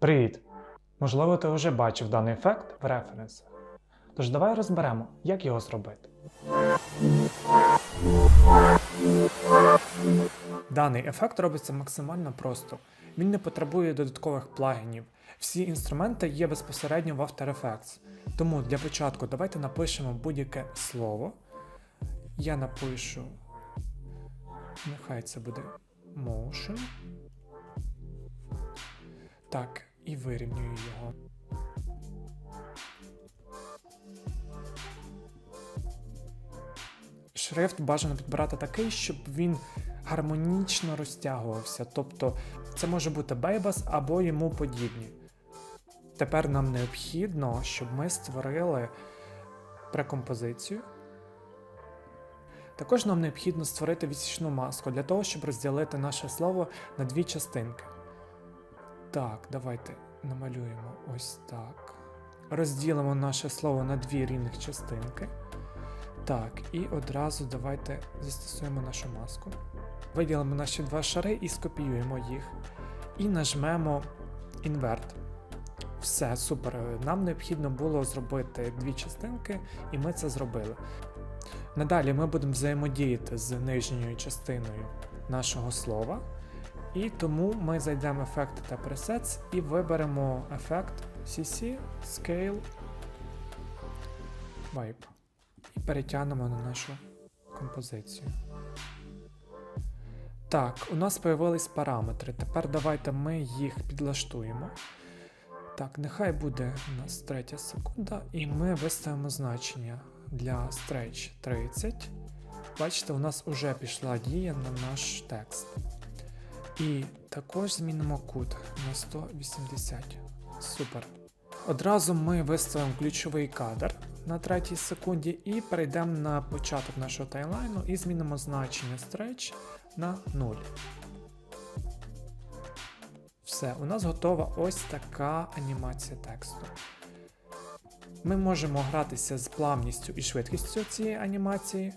Привіт! Можливо, ти вже бачив даний ефект в референсах. Тож давай розберемо, як його зробити. Даний ефект робиться максимально просто. Він не потребує додаткових плагінів. Всі інструменти є безпосередньо в After Effects. Тому для початку давайте напишемо будь-яке слово. Я напишу. Нехай це буде motion. Так, і вирівнюю його. Шрифт бажано підбирати такий, щоб він гармонічно розтягувався. Тобто це може бути Бейбас або йому подібні. Тепер нам необхідно, щоб ми створили прекомпозицію. Також нам необхідно створити відсічну маску для того, щоб розділити наше слово на дві частинки. Так, давайте намалюємо ось так. Розділимо наше слово на дві рівних частинки. Так, і одразу давайте застосуємо нашу маску. Виділимо наші два шари і скопіюємо їх. І нажмемо інверт. Все, супер. Нам необхідно було зробити дві частинки, і ми це зробили. Надалі ми будемо взаємодіяти з нижньою частиною нашого слова. І тому ми зайдемо в ефекти та presets і виберемо ефект CC Scale Vibe. І перетягнемо на нашу композицію. Так, у нас появились параметри. Тепер давайте ми їх підлаштуємо. Так, нехай буде у нас третя секунда, і ми виставимо значення для stretch 30. Бачите, у нас вже пішла дія на наш текст. І також змінимо кут на 180. Супер. Одразу ми виставимо ключовий кадр на третій секунді і перейдемо на початок нашого таймлайну і змінимо значення stretch на 0. Все, у нас готова ось така анімація тексту. Ми можемо гратися з плавністю і швидкістю цієї анімації.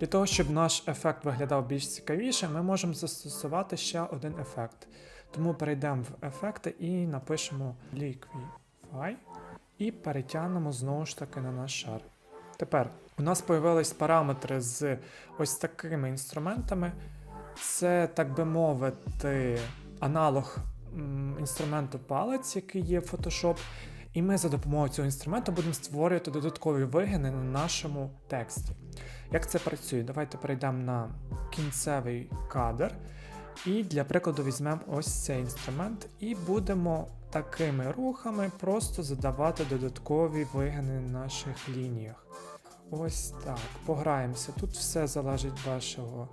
Для того, щоб наш ефект виглядав більш цікавіше, ми можемо застосувати ще один ефект. Тому перейдемо в ефекти і напишемо Liquify і перетягнемо знову ж таки на наш шар. Тепер у нас появились параметри з ось такими інструментами. Це, так би мовити, аналог інструменту палець, який є в Photoshop. І ми за допомогою цього інструменту будемо створювати додаткові вигини на нашому тексті. Як це працює? Давайте перейдемо на кінцевий кадр. І для прикладу візьмемо ось цей інструмент і будемо такими рухами просто задавати додаткові вигини на наших лініях. Ось так. Пограємося. Тут все залежить від вашого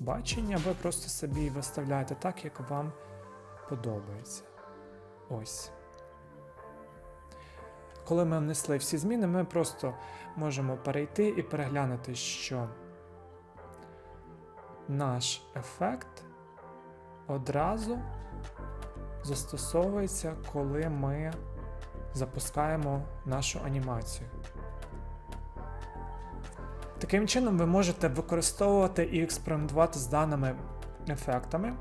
бачення. Ви просто собі виставляєте так, як вам подобається. Ось. Коли ми внесли всі зміни, ми просто можемо перейти і переглянути, що наш ефект одразу застосовується, коли ми запускаємо нашу анімацію. Таким чином, ви можете використовувати і експериментувати з даними ефектами.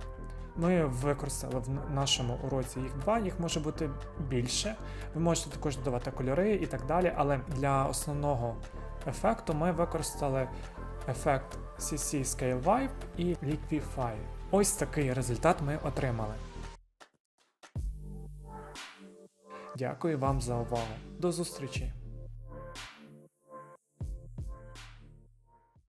Ми використали в нашому уроці їх два, їх може бути більше. Ви можете також додавати кольори і так далі, але для основного ефекту ми використали ефект CC Scale Vibe і Liquify. Ось такий результат ми отримали. Дякую вам за увагу. До зустрічі!